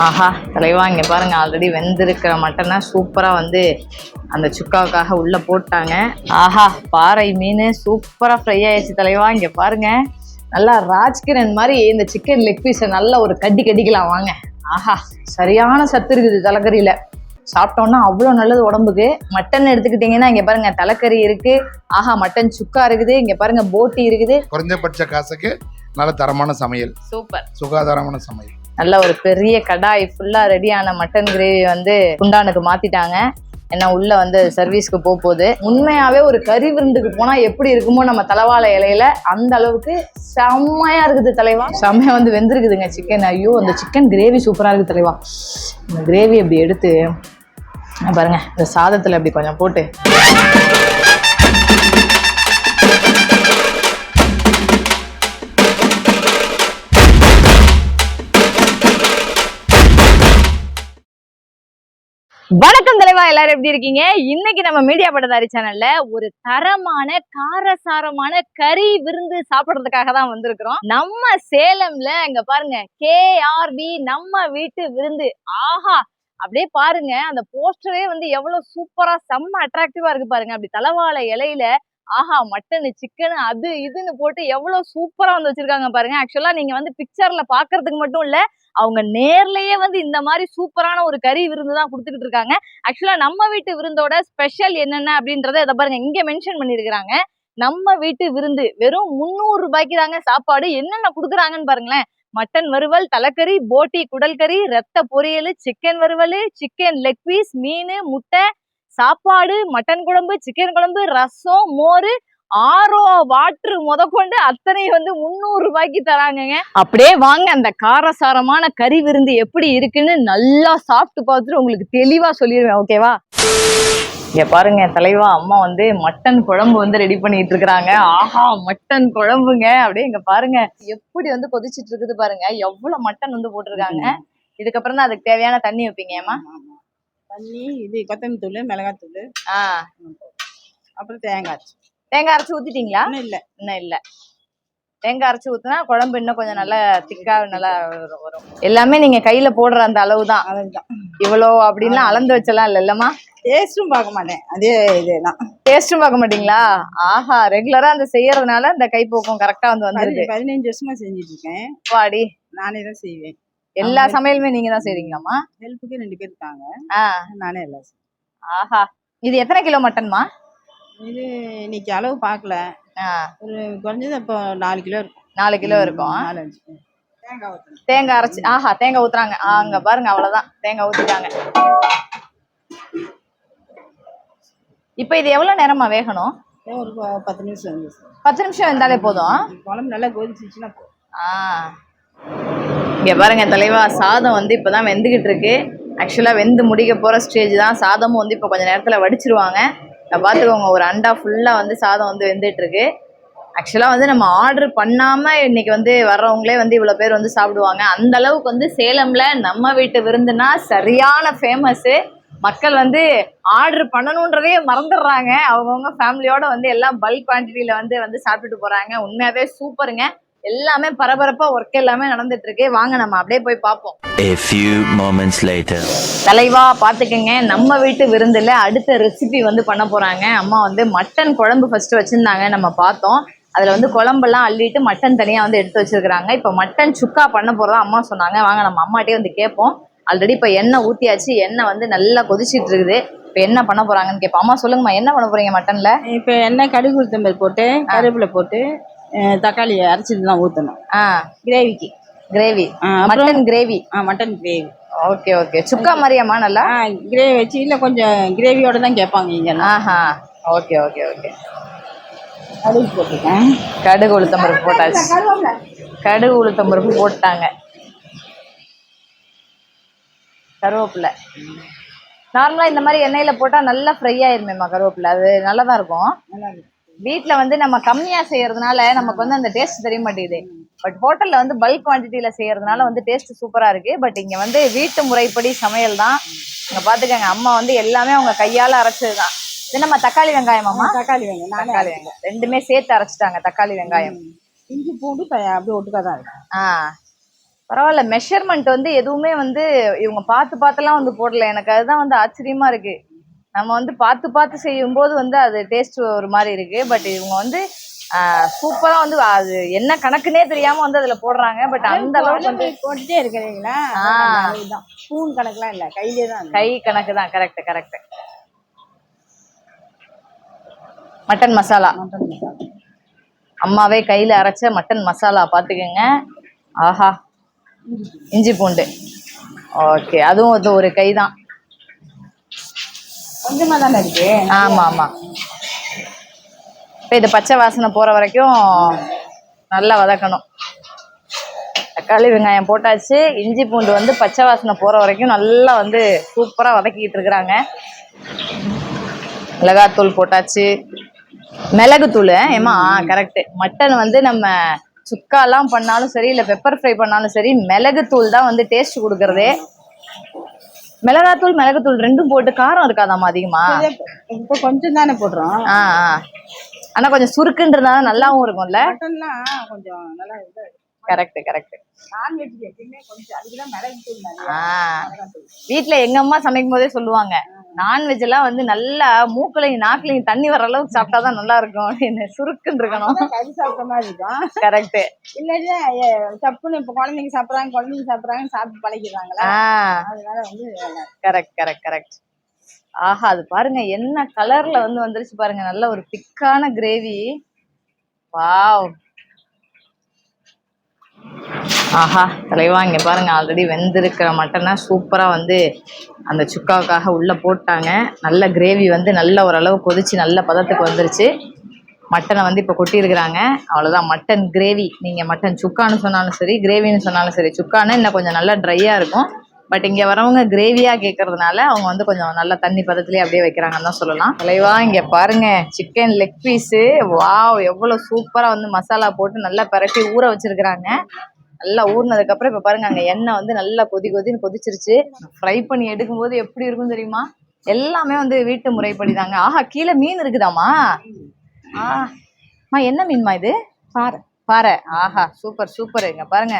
ஆஹா தலைவா இங்க பாருங்க ஆல்ரெடி வெந்திருக்கிற மட்டனை சூப்பரா வந்து அந்த சுக்காவுக்காக உள்ள போட்டாங்க. ஆஹா பாறை மீன் சூப்பரா ஃப்ரை ஆயிடுச்சு தலைவா இங்க பாருங்க. நல்லா ராஜ்கிரண் மாதிரி இந்த சிக்கன் லெக் பீஸை நல்லா ஒரு கடி கடிக்கலாம் வாங்க. ஆஹா சரியான சத்து இருக்குது தலைக்கறியில. சாப்பிட்டோம்னா அவ்வளோ நல்லது உடம்புக்கு. மட்டன் எடுத்துக்கிட்டிங்கன்னா இங்க பாருங்க தலைக்கறி இருக்கு. ஆஹா மட்டன் சுக்கா இருக்குது. இங்க பாருங்க போட்டி இருக்குது. குறைஞ்சபட்ச காசுக்கு நல்ல தரமான சமையல். சூப்பர். சுகாதாரமான சமையல். நல்ல ஒரு பெரிய கடாய் ஃபுல்லா ரெடியான மட்டன் கிரேவி வந்து குண்டானுக்கு மாத்திட்டாங்க. ஏன்னா உள்ள வந்து சர்வீஸ்க்கு போக போகுது. உண்மையாவே ஒரு கறி விருந்துக்கு போனா எப்படி இருக்குமோ நம்ம தலைவாழை இலையில அந்த அளவுக்கு செம்மையா இருக்குது தலைவா. செம்மையா வந்து வெந்திருக்குதுங்க சிக்கன் ஐயோ அந்த சிக்கன் கிரேவி சூப்பரா இருக்குது தலைவா. இந்த கிரேவி அப்படி எடுத்து பாருங்க இந்த சாதத்துல அப்படி கொஞ்சம் போட்டு. வணக்கம் தலைவா எல்லாரும் எப்படி இருக்கீங்க? இன்னைக்கு நம்ம மீடியா பட்டதாரி சேனல்ல ஒரு தரமான காரசாரமான கறி விருந்து சாப்பிடுறதுக்காக தான் வந்திருக்கிறோம். நம்ம சேலம்ல இங்க பாருங்க கேஆர்பி நம்ம வீட்டு விருந்து. ஆஹா! அப்படியே பாருங்க அந்த போஸ்டரே வந்து எவ்வளவு சூப்பரா செம்ம அட்ராக்டிவா இருக்கு பாருங்க. அப்படி தலவாழை இலையில ஆஹா மட்டனு சிக்கனு அது இதுன்னு போட்டு எவ்வளவு சூப்பரா வந்து வச்சிருக்காங்க பாருங்க. ஆக்சுவலா நீங்க வந்து பிக்சர்ல பாக்குறதுக்கு மட்டும் இல்ல அவங்க நேர்லயே வந்து இந்த மாதிரி சூப்பரான ஒரு கறி விருந்து தான் கொடுத்துக்கிட்டு இருக்காங்க. ஆக்சுவலா நம்ம வீட்டு விருந்தோட ஸ்பெஷல் என்னென்ன அப்படின்றத இதை பாருங்க இங்க மென்ஷன் பண்ணிருக்கிறாங்க. நம்ம வீட்டு விருந்து வெறும் முந்நூறு ரூபாய்க்கு தாங்க சாப்பாடு. என்னென்ன கொடுக்குறாங்கன்னு பாருங்களேன். மட்டன் வறுவல் தலைக்கறி போட்டி குடல் கறி ரத்த பொரியல் சிக்கன் வறுவல் சிக்கன் லெக் பீஸ் மீன் முட்டை சாப்பாடு மட்டன் குழம்பு சிக்கன் குழம்பு ரசம் மோர் ஆரோ வாட்ரு முதற்கொண்டு அத்தனை வந்து முந்நூறு ரூபாய்க்கு தராங்கங்க. அப்படியே வாங்க அந்த காரசாரமான கறி விருந்து எப்படி இருக்குன்னு நல்லா சாப்பிட்டு பார்த்துட்டு உங்களுக்கு தெளிவா சொல்லிடுவேன் ஓகேவா இங்க பாருங்க தலைவா அம்மா வந்து மட்டன் குழம்பு வந்து ரெடி பண்ணிட்டு இருக்காங்க ஆஹா மட்டன் குழம்புங்க. அப்படியே இங்க பாருங்க எப்படி வந்து கொதிச்சிட்டு இருக்குது பாருங்க. எவ்வளவு மட்டன் வந்து போட்டிருக்காங்க. இதுக்கப்புறம் தான் அதுக்கு தேவையான தண்ணி வைப்பீங்க ஏமா தண்ணி இது கொத்தமல்லி தூள் மிளகாத்தூள் ஆ. அப்புறம் தேங்காய் தேங்காய் அரைச்சு ஊத்திட்டீங்களா? ஒன்றும் இல்லை. இன்னும் இல்ல. தேங்காய் அரைச்சு ஊத்துனா குழம்பு இன்னும் கொஞ்சம் நல்லா திக்கா நல்லா வரும். எல்லாமே நீங்க கையில போடுற அந்த அளவு தான் இவ்வளோ அப்படின்லாம் அளந்து வச்சலாம் இல்ல இல்லம்மா? டேஸ்ட்டும் பார்க்க மாட்டேன். அதே இதுதான். டேஸ்டும் பார்க்க மாட்டீங்களா? ஆஹா ரெகுலரா அந்த செய்யறதுனால இந்த கைப்போக்கம் கரெக்டா வந்து வந்துருது. பதி- பதினஞ்சு வருஷமா செஞ்சுட்டு இருக்கேன். வாடி. நானே தான் செய்வேன். எல்லா சமையலுமே நீங்க தான் செய்றீங்களாம்மா? ஹெல்ப்புக்கு ரெண்டு பேர் இருக்காங்க. நானே எல்லாம் ஆஹா. இது எத்தனை கிலோ மட்டன்மா? இது இன்னைக்கு அளவு பார்க்கல ஒரு குறைஞ்சது இப்போ நாலு கிலோ இருக்கும். நாலு கிலோ இருக்கும். நாலு அஞ்சு. தேங்காய் அரைச்சு ஆஹா தேங்காய் ஊத்துறாங்க. அங்க பாருங்க அவ்வளவுதான். தேங்காய் ஊத்திட்டாங்க. இப்ப இது எவ்வளவு நேரமா வேகணும்? ஒரு பத்து நிமிஷம் பத்து நிமிஷம் வெந்தாலே போதும். குழம்பு நல்லா கொதிச்சிச்சுன்னா போதும் ஆ. இங்கே பாருங்க தலைவா சாதம் வந்து இப்போ தான் வெந்துக்கிட்டு இருக்கு ஆக்சுவலாக வெந்து முடிக்க போகிற ஸ்டேஜ் தான். சாதமும் வந்து இப்போ கொஞ்ச நேரத்தில் வடிச்சிருவாங்க. பார்த்துக்கோங்க ஒரு அண்டா ஃபுல்லாக வந்து சாதம் வந்து வெந்துட்டுருக்கு ஆக்சுவலாக வந்து நம்ம ஆர்டர் பண்ணாமல் இன்றைக்கி வந்து வர்றவங்களே வந்து இவ்வளோ பேர் வந்து சாப்பிடுவாங்க. அந்த அளவுக்கு வந்து சேலம்ல நம்ம வீட்டு விருந்துனா சரியான ஃபேமஸ்ஸு மக்கள் வந்து ஆர்டர் பண்ணணுன்றதே மறந்துடுறாங்க. அவங்கவுங்க ஃபேமிலியோட வந்து எல்லாம் பல்க் குவான்டிட்டியில் வந்து வந்து சாப்பிட்டுட்டு போகிறாங்க உண்மையாகவே சூப்பருங்க எல்லாமே பரபரப்பா ஒர்க் எல்லாமே நடந்துட்டு இருக்கு வாங்க நம்ம அப்படியே போய் பார்ப்போம். A few moments later. தலைவா பாத்துக்கங்க நம்ம வீட்டு விருந்துல அடுத்த ரெசிபி வந்து பண்ண போறாங்க. அம்மா வந்து மட்டன் குழம்பு ஃபர்ஸ்ட் வச்சிருந்தாங்க. நம்ம பார்த்தோம். அதுல வந்து குழம்பெல்லாம் அள்ளிட்டு மட்டன் தனியா வந்து எடுத்து வச்சிருக்காங்க இப்போ மட்டன் சுக்கா பண்ண போறதா அம்மா சொன்னாங்க. வாங்க நம்ம அம்மாட்டே வந்து கேட்போம். ஆல்ரெடி இப்போ எண்ணெய் ஊத்தியாச்சு. எண்ணெய் வந்து நல்லா கொதிச்சிட்டு இருக்குது இப்போ என்ன பண்ண போறாங்கன்னு கேட்போம். அம்மா சொல்லுங்கம்மா என்ன பண்ண போறீங்க மட்டன்ல இப்போ எண்ணெய் கடுகு உளுத்தம்பரு போட்டு கருவேப்பிலை போட்டு அஹ், தக்காளி அரைச்சிட்டு தான் ஊற்றணும் ஆ கிரேவிக்கு கிரேவி மட்டன் கிரேவி ஆ mutton gravy okay okay chukka மாதிரியாம்மா நல்லா? கிரேவி வச்சு இல்லை கொஞ்சம் கிரேவியோட தான் கேட்பாங்க இங்கெல்லாம் ஆஹா. ஓகே ஓகே ஓகே கடுகு போட்டுருக்கேன் கடுகு உளுத்தம் பருப்பு போட்டாச்சு. கடுகு உளுத்தம் பருப்பு போட்டாங்க கருவேப்பிலை. நார்மலா இந்த மாதிரி எண்ணெயில போட்டா நல்லா ஃப்ரை ஆயிருமேம்மா கருவேப்பிலை. அது நல்லா தான் இருக்கும். நல்லா இருக்கு வீட்ல வந்து நம்ம கம்மியா செய்யறதுனால நமக்கு வந்து அந்த டேஸ்ட் தெரிய மாட்டேங்குது. பட் ஹோட்டல்ல வந்து பல்க் குவான்டிட்டியில செய்யறதுனால வந்து டேஸ்ட் சூப்பரா இருக்கு. பட் இங்க வந்து வீட்டு முறைப்படி சமையல் தான். இங்க பாத்துக்கங்க அம்மா வந்து எல்லாமே அவங்க கையால அரைச்சது தான் இது நம்ம தக்காளி வெங்காயமாம்மா தக்காளி வேங்க நானே தக்காளி வெங்காயம். ரெண்டுமே சேர்த்து அரைச்சிட்டாங்க தக்காளி வெங்காயம். இஞ்சி பூண்டு அப்படியே ஒட்டுக்கா தான் இருக்கு. ஆ. பரவாயில்ல மெஷர்மெண்ட் வந்து எதுவுமே வந்து இவங்க பார்த்து பார்த்துலாம் வந்து போடல. எனக்கு அதுதான் வந்து ஆச்சரியமா இருக்கு. நம்ம வந்து பார்த்து பார்த்து செய்யும்போது வந்து அது டேஸ்ட் ஒரு மாதிரி இருக்கு. பட் இவங்க வந்து சூப்பரா வந்து அது என்ன கணக்குனே தெரியாம வந்து அதுல போடுறாங்க. பட் அந்த அளவுக்கு வந்து போட்டுட்டே இருக்கிறீங்களா. அதுதான் ஸ்பூன் கணக்குலாம் இல்ல கையிலே தான். கை கணக்கு தான் கரெக்ட் கரெக்ட் மட்டன் மசாலா. அம்மாவே கையில அரைச்ச மட்டன் மசாலா பாத்துக்கோங்க ஆஹா. இஞ்சி பூண்டு. ஓகே அதுவும் இது ஒரு கை தான் கொஞ்சமா தானே இருக்கு? ஆமா ஆமா இப்போ இது பச்சை வாசனை போகிற வரைக்கும் நல்லா வதக்கணும். தக்காளி வெங்காயம் போட்டாச்சு. இஞ்சி பூண்டு வந்து பச்சை வாசனை போகிற வரைக்கும் நல்லா வந்து சூப்பராக வதக்கிக்கிட்டு இருக்கிறாங்க. மிளகாத்தூள் போட்டாச்சு. மிளகுத்தூள் ஏமா கரெக்டு மட்டன் வந்து நம்ம சுக்காலாம் பண்ணாலும் சரி இல்லை பெப்பர் ஃப்ரை பண்ணாலும் சரி மிளகுத்தூள் தான் வந்து டேஸ்ட் கொடுக்குறதே. மிளகாத்தூள் மிளகுத்தூள் ரெண்டும் போட்டு காரம் இருக்காதாம்மா அதிகமா? இப்போ கொஞ்சம் தானே போடுறோம். ஆ ஆ. ஆனா கொஞ்சம் சுருக்குன்றதுனால நல்லாவும் இருக்கும்ல? கொஞ்சம் நல்லா கரெக்ட் கரெக்ட் நான்வெஜ் எப்பயுமே கொஞ்சம் அதுக்கு தான் மிளகாத்தூள். வீட்ல எங்க அம்மா சமைக்கும் போதே சொல்லுவாங்க. நான்வெஜ் எல்லாம் வந்து நல்லா மூக்குலையும் நாக்குலையும் தண்ணி வர அளவுக்கு சாப்பிட்டாதான் நல்லா இருக்கும் அப்படின்னு சுருக்குன்னு இருக்கணும். கறி சாப்பிட்ட மாதிரி இருக்கும். கரெக்ட் இல்லாட்டி எ- சப்புன்னு இப்போ குழந்தைங்க சாப்பிட்றாங்க குழந்தைங்க சாப்பிட்றாங்க சாப்பிட்டு பழகிடுறாங்களா? அதனால வந்து கரெக்ட் கரெக்ட் கரெக்ட் ஆஹா அது பாருங்க என்ன கலர்ல வந்து வந்துருச்சு பாருங்க நல்ல ஒரு திக்கான கிரேவி வாவ் ஆஹா தலைவா இங்க பாருங்க ஆல்ரெடி வெந்திருக்கிற மட்டனை சூப்பரா வந்து அந்த சுக்காவுக்காக உள்ளே போட்டாங்க. நல்ல கிரேவி வந்து நல்ல ஓரளவு கொதிச்சு நல்ல பதத்துக்கு வந்துருச்சு. மட்டனை வந்து இப்போ கொட்டியிருக்கிறாங்க. அவ்வளோதான் மட்டன் கிரேவி நீங்கள் மட்டன் சுக்கான்னு சொன்னாலும் சரி கிரேவின்னு சொன்னாலும் சரி சுக்கான்னு இன்னும் கொஞ்சம் நல்லா ட்ரையாக இருக்கும். பட் இங்கே வரவங்க கிரேவியாக கேட்கறதுனால அவங்க வந்து கொஞ்சம் நல்லா தண்ணி பதத்துலேயே அப்படியே வைக்கிறாங்கன்னு தான் சொல்லலாம். தலைவா இங்கே பாருங்கள் சிக்கன் லெக் பீஸு வாவ் எவ்வளோ சூப்பராக வந்து மசாலா போட்டு நல்லா பரட்டி ஊற வச்சிருக்கிறாங்க. நல்லா ஊறினதுக்கப்புறம் இப்போ பாருங்க அங்கே எண்ணெய் வந்து நல்லா கொதி கொதின்னு கொதிச்சிருச்சு. ஃப்ரை பண்ணி எடுக்கும்போது எப்படி இருக்கும் தெரியுமா? எல்லாமே வந்து வீட்டு முறைப்படி தாங்க ஆஹா கீழே மீன் இருக்குதாம்மா? ஆ அம்மா என்ன மீன்மா இது? பாறை. பாறை. ஆஹா சூப்பர் சூப்பர் இங்க பாருங்க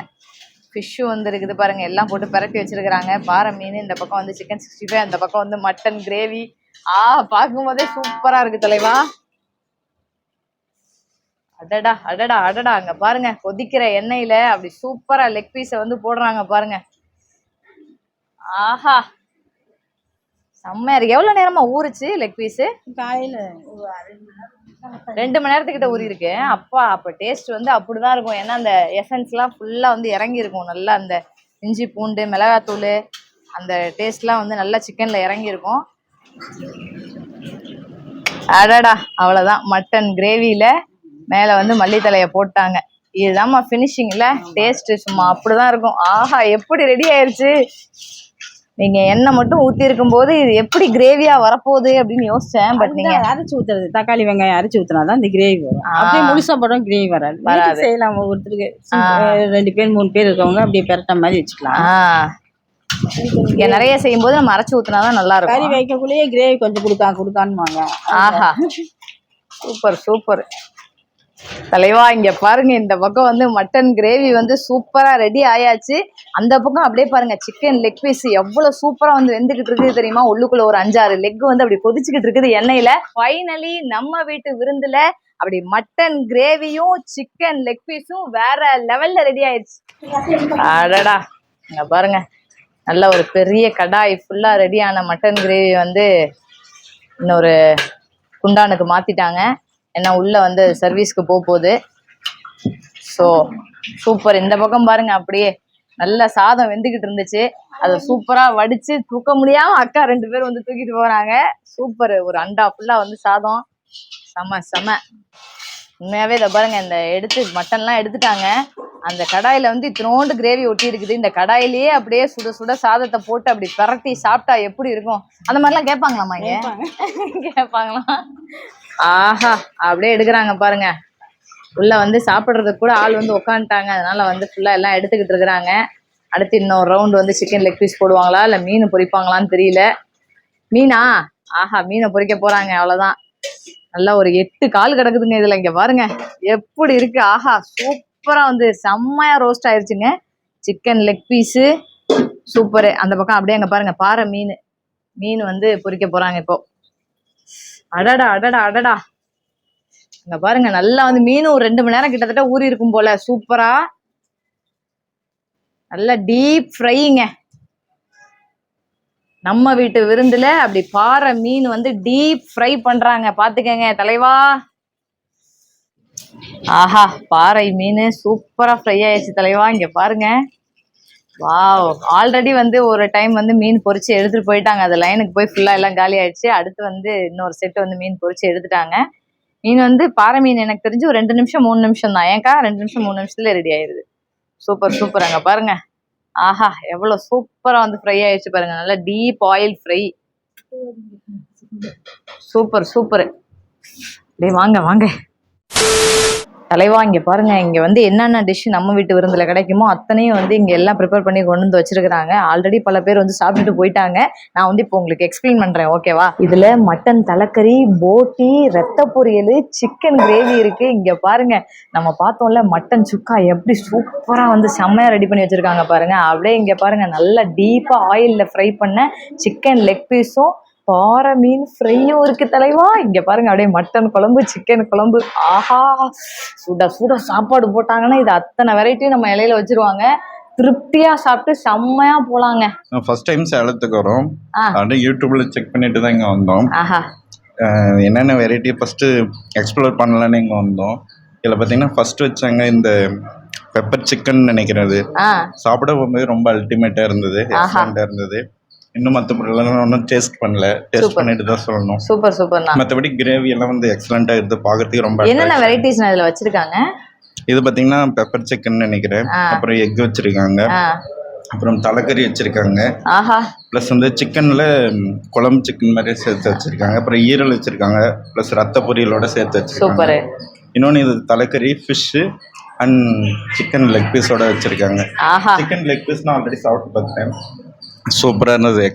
ஃபிஷ்ஷு வந்து இருக்குது பாருங்க. எல்லாம் போட்டு பிரட்டி வச்சிருக்கிறாங்க. பாறை மீன் இந்த பக்கம் வந்து சிக்கன் சிக்ஸ்டி ஃபைவ் அந்த பக்கம் வந்து மட்டன் கிரேவி ஆ பார்க்கும்போதே சூப்பரா இருக்கு தலைவா. அடடா அடடா அடடா அங்க பாருங்க கொதிக்கிற எண்ணெயில அப்படி சூப்பரா லெக் பீஸை வந்து போடுறாங்க பாருங்க. ஆஹா. செம்மையா இருக்கு. எவ்வளவு நேரமா ஊறுச்சு லெக் பீஸு காலையில ரெண்டு மணி நேரத்துக்கிட்ட ஊறி இருக்கு அப்பா அப்ப டேஸ்ட் வந்து அப்படிதான் இருக்கும். ஏன்னா அந்த எசன்ஸ்லாம் ஃபுல்லா வந்து இறங்கி இருக்கும். நல்லா அந்த இஞ்சி பூண்டு மிளகாத்தூள் அந்த டேஸ்ட்லாம் வந்து நல்லா சிக்கன்ல இறங்கி இருக்கும். அடடா அவ்வளவுதான். மட்டன் கிரேவியில மேல வந்து மல்லித்தலைய போட்டாங்க. இதுதாம்மா ஃபினிஷிங்ல டேஸ்ட் சும்மா அப்படிதான் இருக்கும். ஆஹா எப்படி ரெடி ஆயிருச்சு? நீங்க எண்ணெய் மட்டும் ஊத்தி இருக்கும் போது இது எப்படி கிரேவியா வரப்போகுது அப்படின்னு யோசிச்சேன் பட் நீங்க அதுதான் அரைச்சு ஊத்துறது. தக்காளி வெங்காயம் அரைச்சு ஊத்துனா தான் இந்த கிரேவி வரும். அப்படியே முழுசா போடும் கிரேவி வராது. வராது. செய்யலாம் ஒவ்வொருத்தருக்கு ஆ. ரெண்டு பேர் மூணு பேர் இருக்கவங்க அப்படியே பெரட்ட மாதிரி வச்சுக்கலாம். இங்க நிறைய செய்யும் போது நம்ம அரைச்சு ஊத்துனாதான் நல்லா கறி இருக்கும் வைக்கக்குள்ளேயே கிரேவி கொஞ்சம் கொடுக்கா கொடுக்கான்னுவாங்க ஆஹா. Super super. தலைவா இங்க பாருங்க இந்த பக்கம் வந்து மட்டன் கிரேவி வந்து சூப்பரா ரெடி ஆயாச்சு. அந்த பக்கம் அப்படியே பாருங்க சிக்கன் லெக் பீஸ் எவ்வளவு சூப்பரா வந்து வெந்துகிட்டு இருக்குது தெரியுமா? உள்ளுக்குள்ள ஒரு அஞ்சாறு லெக் வந்து அப்படி கொதிச்சுக்கிட்டு இருக்குது எண்ணெயில. ஃபைனலி நம்ம வீட்டு விருந்துல அப்படி மட்டன் கிரேவியும் சிக்கன் லெக் பீஸும் வேற லெவல்ல ரெடி ஆயிடுச்சு அடடா இங்க பாருங்க நல்ல ஒரு பெரிய கடாய் ஃபுல்லா ரெடியான மட்டன் கிரேவி வந்து இன்னொரு குண்டானுக்கு மாத்திட்டாங்க. ஏன்னா உள்ள வந்து சர்வீஸ்க்கு போக போகுது ஸோ சூப்பர் இந்த பக்கம் பாருங்க அப்படியே நல்ல சாதம் வெந்துகிட்டு இருந்துச்சு. அதை சூப்பரா வடிச்சு தூக்க முடியாம அக்கா ரெண்டு பேரும் வந்து தூக்கிட்டு போறாங்க சூப்பர் ஒரு அண்டா ஃபுல்லா வந்து சாதம். செம செம. உண்மையாவே இதை பாருங்க இந்த எடுத்து மட்டன்லாம் எடுத்துட்டாங்க. அந்த கடாயில வந்து இத்தினோண்டு கிரேவி ஒட்டி இருக்குது. இந்த கடாயிலேயே அப்படியே சுட சுட சாதத்தை போட்டு அப்படி பிரட்டி சாப்பிட்டா எப்படி இருக்கும்? அந்த மாதிரிலாம் கேட்பாங்களாமா இங்க? கேட்பாங்களாம். ஆஹா அப்படியே எடுக்கிறாங்க பாருங்க. உள்ள வந்து சாப்பிட்றதுக்கு கூட ஆள் வந்து உக்காந்துட்டாங்க. அதனால வந்து ஃபுல்லா எல்லாம் எடுத்துக்கிட்டு இருக்கிறாங்க. அடுத்து இன்னொரு ரவுண்ட் வந்து சிக்கன் லெக் பீஸ் போடுவாங்களா? இல்ல மீன் பொரிப்பாங்களான்னு தெரியல. மீனா? ஆஹா மீனை பொரிக்க போறாங்க அவ்வளவுதான். நல்லா ஒரு எட்டு கால் கிடக்குதுங்க இதுல. இங்க பாருங்க. எப்படி இருக்கு? ஆஹா சூப்பரா வந்து செம்மையா roast ஆயிருச்சுங்க. Chicken leg piece super. அந்த பக்கம் அப்படியே அங்க பாருங்க பாறை மீன். மீன் வந்து பொரிக்க போறாங்க இப்போ. அடடா அடடா அடடா. அங்க பாருங்க நல்லா வந்து மீனும் ஒரு ரெண்டு மணி நேரம் கிட்டத்தட்ட ஊறி இருக்கும் போல. சூப்பரா. நல்ல டீப் ஃப்ரைங்க நம்ம வீட்டு விருந்துல அப்படி பாறை மீன் வந்து டீப் ஃப்ரை பண்றாங்க. பாத்துக்கங்க தலைவா. ஆஹா பாறை மீன் சூப்பரா ஃப்ரை ஆயிடுச்சு தலைவா. இங்க பாருங்க. வாவ். ஆல்ரெடி வந்து ஒரு டைம் வந்து மீன் பொறிச்சு எடுத்துட்டு போயிட்டாங்க. அது லைனுக்கு போய் ஃபுல்லா எல்லாம் காலி ஆயிடுச்சு. அடுத்து வந்து இன்னொரு செட் வந்து மீன் பொறிச்சு எடுத்துட்டாங்க. மீன் வந்து பாறை மீன் எனக்கு தெரிஞ்சு ஒரு ரெண்டு நிமிஷம் மூணு நிமிஷம் தான். ஏன்க்கா? ரெண்டு நிமிஷம் மூணு நிமிஷத்துல ரெடி ஆயிருது. சூப்பர் சூப்பர் அங்க பாருங்க. ஆஹா எவ்வளவு சூப்பரா வந்து ஃப்ரை ஆயிடுச்சு பாருங்க. நல்லா deep oil fry super super டேய் வாங்க வாங்க. தலைவா இங்க பாருங்க இங்க வந்து என்னென்ன டிஷ் நம்ம வீட்டு விருந்துல கிடைக்குமோ அத்தனையும் வந்து இங்க எல்லாம் ப்ரிப்பேர் பண்ணி கொண்டு வந்து வச்சிருக்காங்க ஆல்ரெடி பல பேர் வந்து சாப்பிட்டுட்டு போயிட்டாங்க. நான் வந்து இப்போ உங்களுக்கு எக்ஸ்பிளைன் பண்றேன் ஓகேவா இதுல மட்டன் தலைக்கறி போட்டி ரத்த பொரியல் சிக்கன் கிரேவி இருக்கு. இங்க பாருங்க நம்ம பார்த்தோம்ல மட்டன் சுக்கா எப்படி சூப்பரா வந்து செம்மையா ரெடி பண்ணி வச்சிருக்காங்க பாருங்க. அப்படியே இங்க பாருங்க நல்லா டீப்பா ஆயில்ல ஃப்ரை பண்ண சிக்கன் லெக் பீஸும் பாறை மீன் ஃப்ரையும் இருக்கு தலைவா. இங்க பாருங்க அப்படியே மட்டன் குழம்பு சிக்கன் குழம்பு. ஆஹா சுட சுட சாப்பாடு போட்டாங்கன்னா இது அத்தனை வெரைட்டியும் நம்ம இலையில வச்சிருவாங்க. திருப்தியா சாப்பிட்டு செம்மையா போலாங்க. ஃபர்ஸ்ட் டைம் சேலத்துக்கு வரோம். அப்படியே யூடியூப்ல செக் பண்ணிட்டு தான் இங்கே வந்தோம். என்னென்ன வெரைட்டி ஃபஸ்ட்டு எக்ஸ்ப்ளோர் பண்ணலான்னு இங்கே வந்தோம். இதில் பார்த்தீங்கன்னா ஃபர்ஸ்ட் வச்சாங்க இந்த பெப்பர் சிக்கன் நினைக்கிறது. சாப்பிட போகும்போது ரொம்ப அல்டிமேட்டாக இருந்தது. இருந்தது. இன்னும் மற்ற பொருளெல்லாம் ஒன்றும் டேஸ்ட் பண்ணல. டேஸ்ட். பண்ணிட்டு தான் சொல்லணும். சூப்பர் சூப்பர்ண்ணா மற்றபடி கிரேவி எல்லாம் வந்து எக்ஸலண்ட்டாக இருந்து பார்க்கறதுக்கு ரொம்ப என்னென்ன. வெரைட்டிஸ் இதுல வச்சிருக்காங்க? இது பார்த்தீங்கன்னா பெப்பர் சிக்கன் நினைக்கிறேன். அப்புறம் எக் வச்சிருக்காங்க. அப்புறம் தலைக்கறி வச்சிருக்காங்க. ப்ளஸ் வந்து சிக்கனில் குழம்பு சிக்கன் மாதிரி சேர்த்து வச்சுருக்காங்க. அப்புறம் ஈரல் வச்சுருக்காங்க. ப்ளஸ் ரத்த பொரியலோட சேர்த்து வச்சுருக்காங்க. சூப்பரு. இன்னொன்று இது தலைக்கறி ஃபிஷ்ஷு அண்ட் சிக்கன் லெக் பீஸோட வச்சுருக்காங்க. சிக்கன் லெக் பீஸ் நான் ஆல்ரெடி சாப்பிட்டு பார்த்துட்டேன் சூப்பராக இருந்தது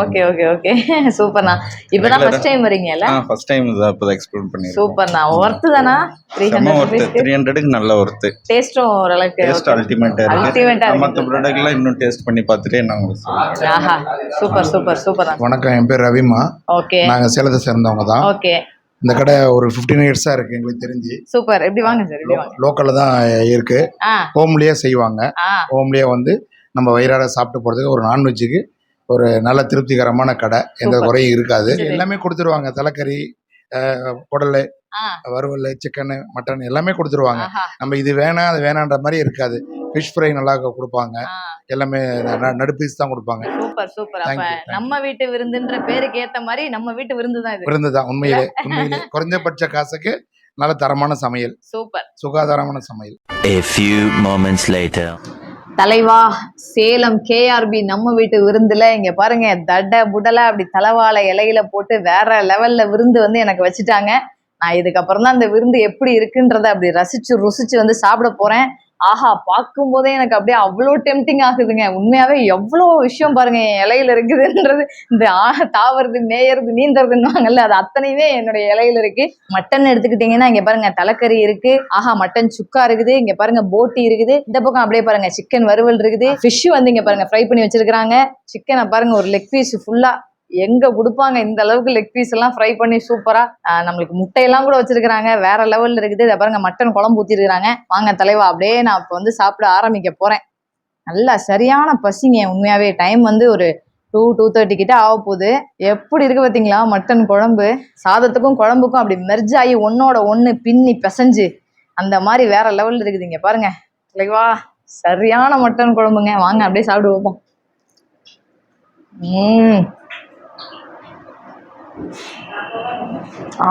ஓகே ஓகே ஓகே சூப்பர்ண்ணா. இப்பதான் ஃபர்ஸ்ட் டைம் வரீங்கல்ல ஆ ஃபர்ஸ்ட் டைம் இதை அப்போ தான் எக்ஸ்பிளைன் பண்ணியிருக்கேன் சூப்பர்ண்ணா. ஒர்த்து தானா? த்ரீ செம்ம ஹண்ட்ரட் ஒர்த்து ருபீஸ்க்கு த்ரீ ஹண்ட்ரடுக்கு நல்ல ஒர்த்து டேஸ்ட்டும் ஓரளவுக்கு டேஸ்ட் இருக்குது இருக்கு. மற்ற ப்ராடக்ட்லாம் இன்னும் டேஸ்ட் பண்ணி பார்த்துட்டு நான் உங்களுக்கு. ஆஹா. சூப்பர் சூப்பர் சூப்பர்ண்ணா. வணக்கம். என் பேர் ரவிமா. ஓகே நாங்கள் சேலத்தை சேர்ந்தவங்க தான். ஓகே இந்த கடை ஒரு ஃபிஃப்டீன் இயர்ஸாக இருக்குது எங்களுக்கு தெரிஞ்சு. சூப்பர். எப்படி வாங்க சார் லோக்கலில் தான் இருக்குது ஹோம்லேயே செய்வாங்க. ஹோம்லேயே வந்து நம்ம வயிறார சாப்பிட்டு போகிறதுக்கு ஒரு நான்வெஜ்ஜுக்கு ஒரு நல்ல திருப்திகரமான கடை. எந்த. குறையும் இருக்காது. எல்லாமே கொடுத்துருவாங்க. தலைக்கறி குடல் வறுவல் சிக்கனு மட்டன் எல்லாமே கொடுத்துருவாங்க. நம்ம இது வேணாம் அது வேணான்ற மாதிரி இருக்காது. ஃபிஷ் ஃப்ரை நல்லா கொடுப்பாங்க. எல்லாமே ந- நடு பீஸ் தான் கொடுப்பாங்க. சூப்பர் சூப்பர் அப்ப. நம்ம வீட்டு விருந்துன்ற பேருக்கு ஏத்த மாதிரி நம்ம வீட்டு விருந்து தான் இது. விருந்து தான். உண்மையிலே உண்மையிலே. குறைஞ்சபட்ச காசுக்கு நல்ல தரமான சமையல். சூப்பர் சுகாதாரமான சமையல். A few moments later. தலைவா சேலம் கேஆர்பி நம்ம வீட்டு விருந்துல இங்க பாருங்க தட புடலை அப்படி தலைவாழை இலையில போட்டு வேற லெவல்ல விருந்து வந்து எனக்கு வச்சுட்டாங்க. நான் இதுக்கப்புறம் தான் அந்த விருந்து எப்படி இருக்குன்றத அப்படி ரசிச்சு ருசிச்சு வந்து சாப்பிட போறேன். ஆஹா பார்க்கும் போதே எனக்கு அப்படியே அவ்வளோ டெம்டிங் ஆகுதுங்க. உண்மையாவே எவ்வளோ விஷயம் பாருங்க என் இலையில இருக்குதுன்றது. இந்த ஆ தாவறது மேயறது நீந்தறதுன்னுவாங்கல்ல அது அத்தனையுமே என்னுடைய இலையில இருக்கு. மட்டன் எடுத்துக்கிட்டீங்கன்னா இங்க பாருங்க தலைக்கறி இருக்கு. ஆஹா மட்டன் சுக்கா இருக்குது. இங்க பாருங்க போட்டி இருக்குது. இந்த பக்கம் அப்படியே பாருங்க சிக்கன் வறுவல் இருக்குது. ஃபிஷ் வந்து இங்க பாருங்க ஃப்ரை பண்ணி வச்சிருக்காங்க சிக்கனை பாருங்க ஒரு லெக் பீஸ் ஃபுல்லா எங்க கொடுப்பாங்க? இந்த அளவுக்கு லெக் பீஸ் எல்லாம் ஃப்ரை பண்ணி சூப்பரா நம்மளுக்கு முட்டையெல்லாம் கூட வச்சிருக்காங்க வேற லெவல்ல இருக்குது. இதை பாருங்க மட்டன் குழம்பு ஊத்திருக்காங்க வாங்க தலைவா அப்படியே நான் இப்போ வந்து சாப்பிட ஆரம்பிக்க போறேன். நல்லா சரியான பசிங்க உண்மையாவே. டைம் வந்து ஒரு டூ டூ தேர்ட்டி கிட்ட ஆக போகுது. எப்படி இருக்கு பார்த்தீங்களா மட்டன் குழம்பு? சாதத்துக்கும் குழம்புக்கும் அப்படி மெர்ஜ் ஆகி ஒன்னோட ஒன்று பின்னி பிசைஞ்சு அந்த மாதிரி வேற லெவலில் இருக்குது. இங்கே பாருங்க இல்லைவா சரியான மட்டன் குழம்புங்க. வாங்க அப்படியே சாப்பிடுவோம் ம்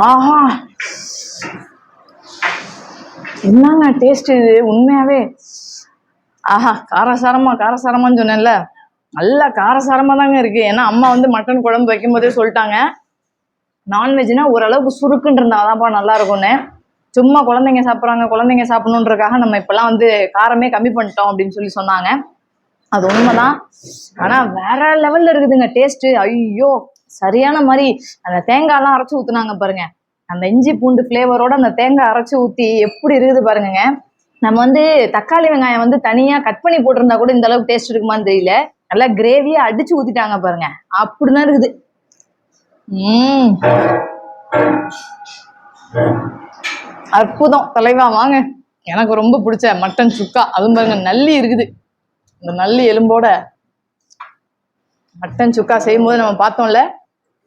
ஆஹா. என்னங்க டேஸ்ட் இது? உண்மையாவே? ஆஹா காரசாரமா காரசாரமான்னு சொன்னேன்ல. நல்லா காரசாரமா தாங்க இருக்கு. ஏன்னா அம்மா வந்து மட்டன் குழம்பு வைக்கும்போதே சொல்லிட்டாங்க. நான்வெஜ்னா ஓரளவுக்கு சுருக்குன்னு இருந்தாதான்ப்பா நல்லா இருக்கும்னு சும்மா குழந்தைங்க சாப்பிட்றாங்க குழந்தைங்க சாப்பிடணுன்றக்காக நம்ம இப்பெல்லாம் வந்து காரமே கம்மி பண்ணிட்டோம் அப்படின்னு சொல்லி சொன்னாங்க. அது உண்மைதான். ஆனா வேற லெவல்ல இருக்குதுங்க டேஸ்ட் ஐயோ சரியான மாதிரி அந்த தேங்காய்லாம் அரைச்சு ஊத்துனாங்க பாருங்க. அந்த இஞ்சி பூண்டு ஃப்ளேவரோட அந்த தேங்காய் அரைச்சு ஊத்தி எப்படி இருக்குது பாருங்க நம்ம வந்து தக்காளி வெங்காயம் வந்து தனியா கட் பண்ணி போட்டிருந்தா கூட இந்த அளவுக்கு டேஸ்ட் இருக்குமான்னு தெரியல. நல்லா கிரேவியா அடிச்சு ஊத்திட்டாங்க பாருங்க. அப்படிதான் இருக்குது. உம் அற்புதம். தலைவா வாங்க. எனக்கு ரொம்ப பிடிச்ச மட்டன் சுக்கா. அதுவும் பாருங்க நல்லி இருக்குது. இந்த நல்லி எலும்போட மட்டன் சுக்கா செய்யும்போது நம்ம பார்த்தோம்ல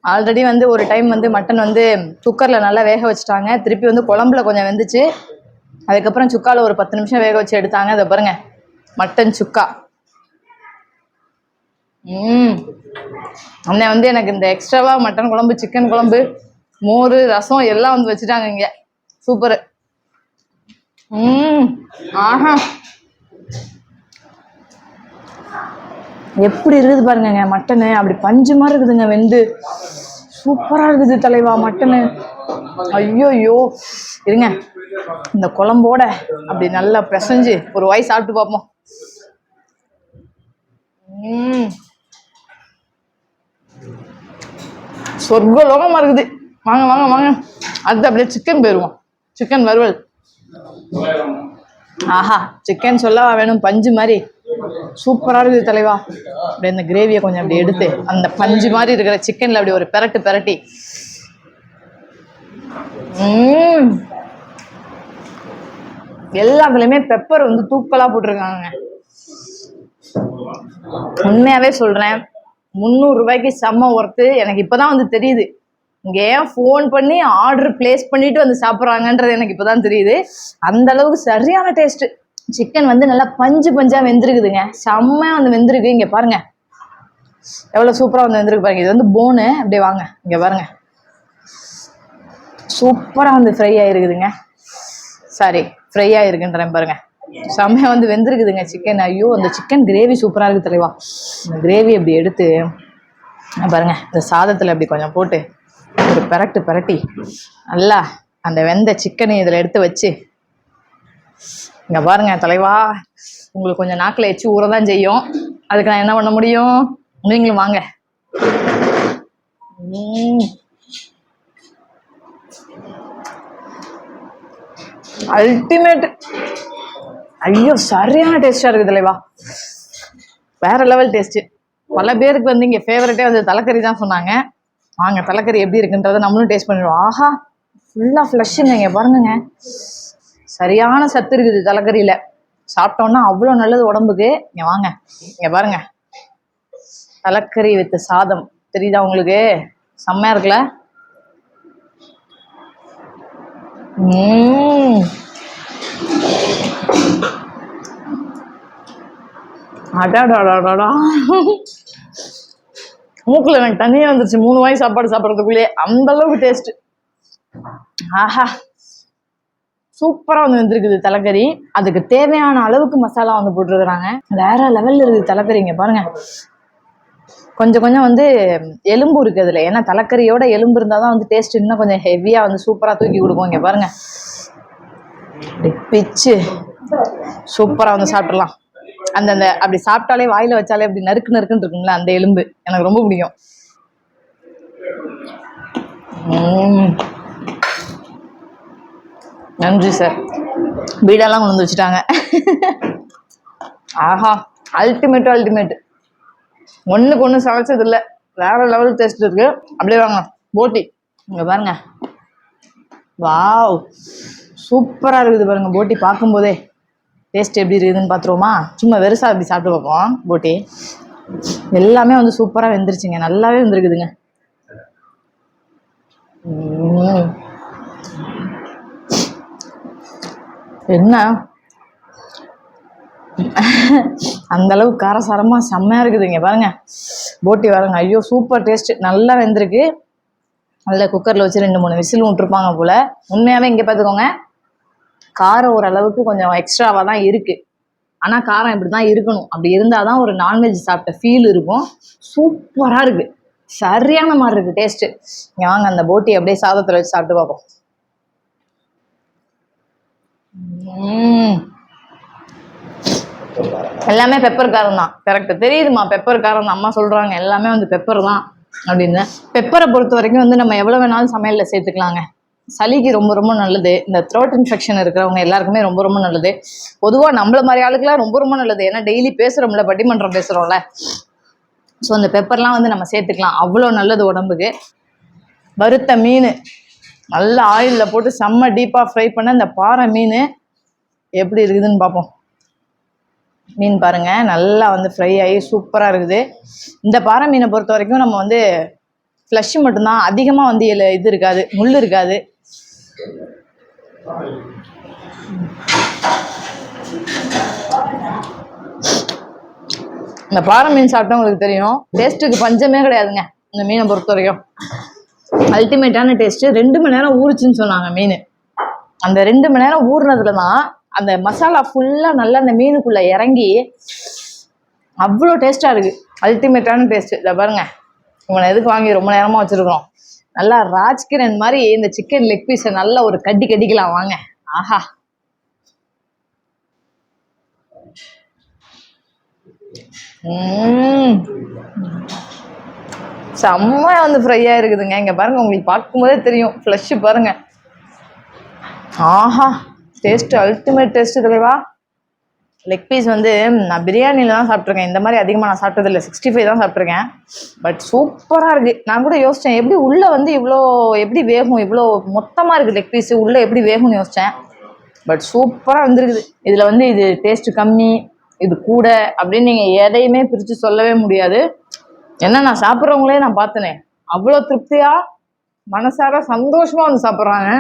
ஆல்ரெடி வந்து ஒரு டைம் வந்து மட்டன் வந்து குக்கரில் நல்லா வேக வச்சுட்டாங்க. திருப்பி வந்து குழம்புல கொஞ்சம் வெந்துச்சு. அதுக்கப்புறம் சுக்காவில் ஒரு பத்து நிமிஷம் வேக வச்சு எடுத்தாங்க. அதை பாருங்க. மட்டன் சுக்கா. ம் அண்ணன் வந்து எனக்கு இந்த எக்ஸ்ட்ராவாக மட்டன் குழம்பு சிக்கன் குழம்பு மோர் ரசம் எல்லாம் வந்து வச்சுட்டாங்க இங்கே. சூப்பர் ம் ஆஹா. எப்படி இருக்குது பாருங்கங்க மட்டனு. அப்படி பஞ்சு மாதிரி இருக்குதுங்க வெந்து. சூப்பரா இருக்குது தலைவா மட்டனு. ஐயோ ஐயோ இருங்க. இந்த குழம்போட அப்படி நல்லா பிசைஞ்சு ஒரு வாய் சாப்பிட்டு பார்ப்போம். சொர்க்க சொர்க்கலோகமா இருக்குது. வாங்க வாங்க வாங்க. அடுத்து அப்படியே சிக்கன் போயிடுவோம். சிக்கன் வறுவல். ஆஹா சிக்கன் சொல்லவா வேணும்? பஞ்சு மாதிரி. சூப்பரா இருக்குது தலைவா. அப்படியே இந்த கிரேவியை கொஞ்சம் அப்படி எடுத்து அந்த பஞ்சு மாதிரி இருக்கிற சிக்கன்ல அப்படி ஒரு பெரட்டு பெரட்டி. ம் எல்லாத்துலயுமே பெப்பர் வந்து தூக்கலா போட்டிருக்காங்க. உண்மையாவே சொல்றேன் முந்நூறு ரூபாய்க்கு செம்ம ஒர்த்து எனக்கு இப்பதான் வந்து தெரியுது. இங்க ஏன் ஃபோன் பண்ணி ஆர்டர் பிளேஸ் பண்ணிட்டு வந்து சாப்பிட்றாங்கன்றது எனக்கு இப்பதான் தெரியுது. அந்த அளவுக்கு சரியான டேஸ்ட் சிக்கன் வந்து நல்லா பஞ்சு பஞ்சா வெந்திருக்குதுங்க. செம்மையாக வந்து வெந்திருக்கு. இங்க பாருங்க. எவ்வளவு சூப்பரா வந்து வெந்திருக்கு பாருங்க. இது வந்து போனு அப்படியே வாங்க. இங்க பாருங்க. சூப்பரா வந்து ஃப்ரை ஆயிருக்குதுங்க. சாரி ஃப்ரை ஆயிருக்குன்றேன் பாருங்க. செம்மையா வந்து வெந்திருக்குதுங்க சிக்கன் ஐயோ அந்த சிக்கன் கிரேவி சூப்பரா இருக்கு தலைவா. இந்த கிரேவி அப்படி எடுத்து பாருங்கள் பாருங்க. இந்த சாதத்துல அப்படி கொஞ்சம் போட்டு ஒரு பெரட்டு பெரட்டி நல்லா அந்த வெந்த சிக்கனை இதுல எடுத்து வச்சு இங்க பாருங்க தலைவா உங்களுக்கு கொஞ்சம் நாக்கில் எச்சு ஊறதான் செய்யும். அதுக்கு நான் என்ன பண்ண முடியும்? நீங்களும் வாங்க. அல்டிமேட் ஐயோ சரியான டேஸ்டா இருக்கு தலைவா. வேற லெவல் டேஸ்ட் பல பேருக்கு வந்து இங்க ஃபேவரட்டே வந்து தலைக்கறி தான் சொன்னாங்க. வாங்க தலைக்கறி எப்படி இருக்குன்றதை நம்மளும் டேஸ்ட் பண்ணிடுவோம். ஆஹா ஃபுல்லா ஃப்ளஷ்ஷுங்க இங்க பாருங்க சரியான சத்து இருக்குது தலைக்கறியில. சாப்பிட்டோம்னா அவ்வளோ நல்லது உடம்புக்கு. இங்க வாங்க. இங்க பாருங்க. தலைக்கறி வித் சாதம். தெரியுதா உங்களுக்கு? செம்மையா இருக்குல்ல? உம் அடாடாடாடா மூக்குல எனக்கு தண்ணியே வந்துருச்சு. மூணு வாய் சாப்பாடு சாப்பிட்றதுக்குள்ளேயே. அந்த அளவுக்கு டேஸ்ட் ஆஹா. சூப்பரா வந்து வந்திருக்குது தலைக்கறி. அதுக்கு தேவையான அளவுக்கு மசாலா வந்து போட்டுருக்குறாங்க. வேற லெவல்ல இருக்குது தலைக்கறி இங்க பாருங்க. கொஞ்சம் கொஞ்சம் வந்து எலும்பு இருக்கு அதுல. ஏன்னா தலைக்கறியோட எலும்பு இருந்தாதான் வந்து டேஸ்ட் இன்னும் கொஞ்சம் ஹெவியா வந்து சூப்பரா தூக்கி கொடுக்கும் இங்க பாருங்க. பிச்சு சூப்பரா வந்து சாப்பிடலாம். அந்த அந்த அப்படி சாப்பிட்டாலே வாயில வச்சாலே அப்படி நறுக்கு நறுக்குன்னு இருக்குங்களா அந்த எலும்பு. எனக்கு ரொம்ப பிடிக்கும். நன்றி சார். வீடெல்லாம் கொண்டு வந்து வச்சுட்டாங்க. ஆஹா அல்டிமேட் அல்டிமேட் ஒன்றுக்கு ஒன்று சமைச்சது இல்லை. வேற லெவல் டேஸ்ட் இருக்கு. அப்படியே வாங்க போட்டி. இங்க பாருங்க. வாவ் சூப்பரா இருக்குது பாருங்க போட்டி. பார்க்கும்போதே டேஸ்ட் எப்படி இருக்குதுன்னு பார்த்துருவோமா? சும்மா வெறுசா அப்படி சாப்பிட்டு பார்ப்போம். போட்டி. எல்லாமே வந்து சூப்பரா வெந்துருச்சுங்க. நல்லாவே வந்துருக்குதுங்க. என்ன? அந்த அளவுக்கு காரசாரமா செம்மையா இருக்குதுங்க பாருங்க. போட்டி வரங்க ஐயோ சூப்பர் டேஸ்ட் நல்லா வெந்திருக்கு. அதில் குக்கரில் வச்சு ரெண்டு மூணு விசில் விட்டுருப்பாங்க போல. உண்மையாகவே இங்கே பார்த்துக்கோங்க காரம் ஓரளவுக்கு கொஞ்சம் எக்ஸ்ட்ராவாக தான் இருக்குது ஆனால் காரம் இப்படி தான் இருக்கணும். அப்படி இருந்தால் தான் ஒரு நான்வெஜ் சாப்பிட்ட ஃபீல் இருக்கும். சூப்பராக இருக்குது சரியான மாதிரி இருக்குது டேஸ்ட்டு இங்கே வாங்க அந்த போட்டி அப்படியே சாதத்தில் வச்சு சாப்பிட்டு பார்ப்போம். எல்லாமே பெப்பர் காரம் தான். கரெக்ட் தெரியுதுமா பெப்பர் காரம் தான். அம்மா சொல்றாங்க எல்லாமே வந்து பெப்பர் தான் அப்படின்னு. பெப்பரை பொறுத்த வரைக்கும் வந்து நம்ம எவ்வளவு வேணாலும் சமையல்ல சேர்த்துக்கலாங்க. சளிக்கு ரொம்ப ரொம்ப நல்லது. இந்த த்ரோட் இன்ஃபெக்ஷன் இருக்கிறவங்க எல்லாருக்குமே ரொம்ப ரொம்ப நல்லது. பொதுவாக நம்மள மாதிரி ஆளுக்கெல்லாம் ரொம்ப ரொம்ப நல்லது. ஏன்னா டெய்லி பேசுகிறோம்ல பட்டிமன்றம் பேசுகிறோம்ல ஸோ அந்த பெப்பர்லாம் வந்து நம்ம சேர்த்துக்கலாம். அவ்வளோ நல்லது உடம்புக்கு. வறுத்த மீன். நல்லா ஆயிலில் போட்டு செம்ம டீப்பாக ஃப்ரை பண்ண இந்த பாறை மீன் எப்படி இருக்குதுன்னு பார்ப்போம் மீன் பாருங்க நல்லா வந்து ஃப்ரை ஆகி சூப்பராக இருக்குது. இந்த பாறை மீனை பொறுத்த வரைக்கும் நம்ம வந்து ஃப்ளஷ் மட்டும்தான் அதிகமாக வந்து இது இருக்காது முள் இருக்காது. இந்த பாறை மீன் சாப்பிட்டவங்களுக்கு தெரியும் டேஸ்ட்டுக்கு பஞ்சமே கிடையாதுங்க இந்த மீனை பொறுத்த வரைக்கும். அல்டிமேட்டான டேஸ்ட்டு ரெண்டு மணி நேரம் ஊறுச்சுன்னு சொன்னாங்க மீன். அந்த ரெண்டு மணி நேரம் ஊறுனதுல தான் அந்த மசாலா ஃபுல்லாக நல்லா அந்த மீனுக்குள்ளே இறங்கி அவ்வளோ டேஸ்ட்டாக இருக்குது அல்டிமேட்டான டேஸ்ட்டு இதை பாருங்க. இவனை எதுக்கு வாங்கி ரொம்ப நேரமாக வச்சுருக்கோம் நல்லா ராஜ்கிரண் மாதிரி இந்த சிக்கன் லெக் பீஸை நல்லா ஒரு கட்டி கடிக்கலாம் வாங்க. ஆஹா. ம் செம்மையாக வந்து ஃப்ரையாக இருக்குதுங்க. இங்கே பாருங்க உங்களுக்கு பார்க்கும்போதே தெரியும். ஃப்ளஷ் பாருங்க. ஆஹா டேஸ்ட் அல்டிமேட் டேஸ்ட் தலைவா லெக் பீஸ் வந்து நான் பிரியாணியில் தான் சாப்பிட்ருக்கேன் இந்த மாதிரி அதிகமாக நான் சாப்பிட்டதில்ல. சிக்ஸ்டி ஃபைவ் தான் சாப்பிட்ருக்கேன் பட் சூப்பராக இருக்குது நான் கூட யோசித்தேன் எப்படி உள்ளே வந்து இவ்வளோ எப்படி வேகும்? இவ்வளோ மொத்தமாக இருக்குது லெக் பீஸு உள்ளே எப்படி வேகும்னு யோசித்தேன் பட் சூப்பராக வந்துருக்குது. இதில் வந்து இது டேஸ்ட்டு கம்மி இது கூட அப்படின்னு நீங்கள் எதையுமே பிரித்து சொல்லவே முடியாது. என்ன நான் சாப்பிட்றவங்களே நான் பார்த்தனே. அவ்வளோ திருப்தியாக மனசார சந்தோஷமாக வந்து சாப்பிட்றாங்க.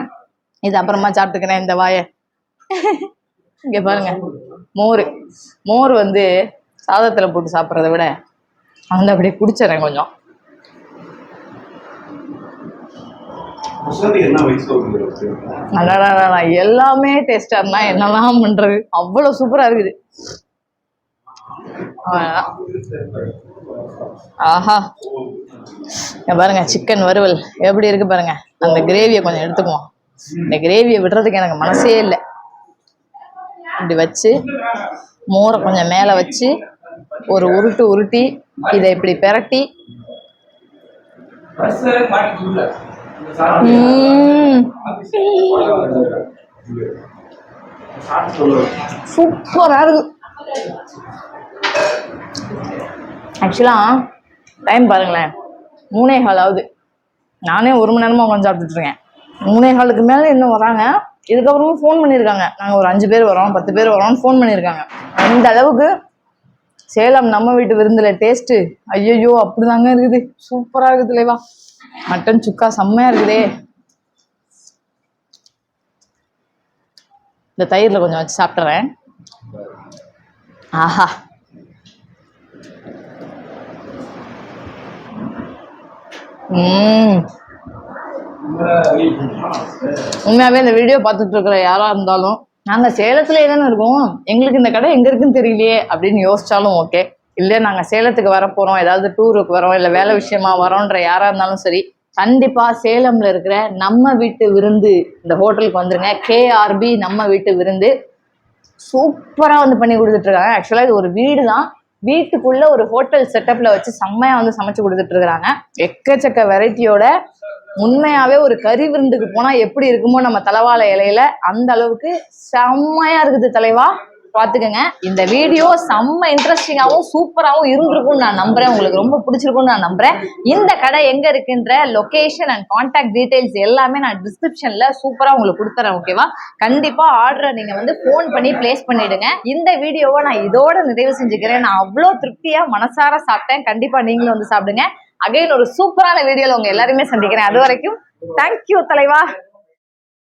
இது அப்புறமா சாப்பிட்டுக்கிறேன் இந்த வாயை. இங்கே பாருங்க. மோர். மோர் வந்து சாதத்தில் போட்டு சாப்பிட்றத விட வந்து அப்படியே குடிச்சிடறேன் கொஞ்சம். எல்லாமே டேஸ்டா இருந்தா என்னலாம் பண்றது அவ்வளவு சூப்பரா இருக்குது. ஆஹா. பாருங்க சிக்கன் வறுவல். எப்படி இருக்கு பாருங்க. அந்த கிரேவியை கொஞ்சம் எடுத்துக்குவோம். இந்த கிரேவியை விடுறதுக்கு எனக்கு மனசே இல்லை. இப்படி வச்சு மோரை கொஞ்சம் மேலே வச்சு ஒரு உருட்டு உருட்டி இதை இப்படி பெரட்டி. ம்ம். சூப்பரா இருக்கு. ஆக்சுவலாக டைம் பாருங்களேன். மூணே கால் ஆகுது நானே ஒரு மணி நேரமாக உட்காந்து சாப்பிட்டுட்ருக்கேன். மூணே காலுக்கு மேலே இன்னும் வராங்க? இதுக்கப்புறமும் ஃபோன் பண்ணியிருக்காங்க. நாங்கள் ஒரு அஞ்சு பேர் வரோம் பத்து பேர் வரோம்னு ஃபோன் பண்ணியிருக்காங்க. அந்த அளவுக்கு சேலம் நம்ம வீட்டு விருந்தில் டேஸ்ட்டு ஐயையோ அப்படிதாங்க இருக்குது. சூப்பராக இருக்குது தலைவா. மட்டன் சுக்கா செம்மையாக இருக்குதே. இந்த தயிரில் கொஞ்சம் வச்சு சாப்பிட்றேன் ஆஹா. உண்மையாகவே உண்மையாவே இந்த வீடியோ பார்த்துட்டு இருக்கிற யாரா இருந்தாலும் நாங்கள் சேலத்துல தானே இருக்கோம்? எங்களுக்கு இந்த கடை எங்க இருக்குன்னு தெரியலையே அப்படின்னு யோசிச்சாலும் ஓகே இல்லை நாங்க சேலத்துக்கு வர போறோம் ஏதாவது டூருக்கு வரோம் இல்ல வேலை விஷயமா வரோன்ற யாரா இருந்தாலும் சரி கண்டிப்பா சேலம்ல இருக்கிற நம்ம வீட்டு விருந்து இந்த ஹோட்டலுக்கு வந்துருங்க. கேஆர்பி நம்ம வீட்டு விருந்து சூப்பரா வந்து பண்ணி கொடுத்துட்டு இருக்காங்க ஆக்சுவலா இது ஒரு வீடு தான் வீட்டுக்குள்ள ஒரு ஹோட்டல் செட்டப்ல வச்சு செம்மையா வந்து சமைச்சு கொடுத்துட்டு இருக்கிறாங்க. எக்கச்சக்க வெரைட்டியோட உண்மையாவே ஒரு கறி விருந்துக்கு போனா எப்படி இருக்குமோ நம்ம தலைவாழை இலையில அந்த அளவுக்கு செம்மையா இருக்குது தலைவா. பாத்துக்கோங்க இந்த வீடியோ செம்ம இன்ட்ரெஸ்டிங்காகவும் சூப்பராகவும் இருந்திருக்கும்னு நான் நம்புறேன். உங்களுக்கு ரொம்ப பிடிச்சிருக்கும்னு நான் நம்புறேன். இந்த கடை எங்க இருக்குன்ற லொகேஷன் அண்ட் கான்டாக்ட் டீடைல்ஸ் எல்லாமே நான் டிஸ்கிரிப்ஷன்ல சூப்பரா உங்களுக்கு கொடுத்துறேன் ஓகேவா கண்டிப்பா ஆர்டரை நீங்க வந்து ஃபோன் பண்ணி பிளேஸ் பண்ணிடுங்க. இந்த வீடியோவை நான் இதோட நிறைவு செஞ்சுக்கிறேன். நான் அவ்வளோ திருப்தியா மனசார சாப்பிட்டேன். கண்டிப்பா நீங்களும் வந்து சாப்பிடுங்க. அகைன் ஒரு சூப்பரான வீடியோல உங்க எல்லாருமே சந்திக்கிறேன். அது வரைக்கும் தேங்க்யூ தலைவா.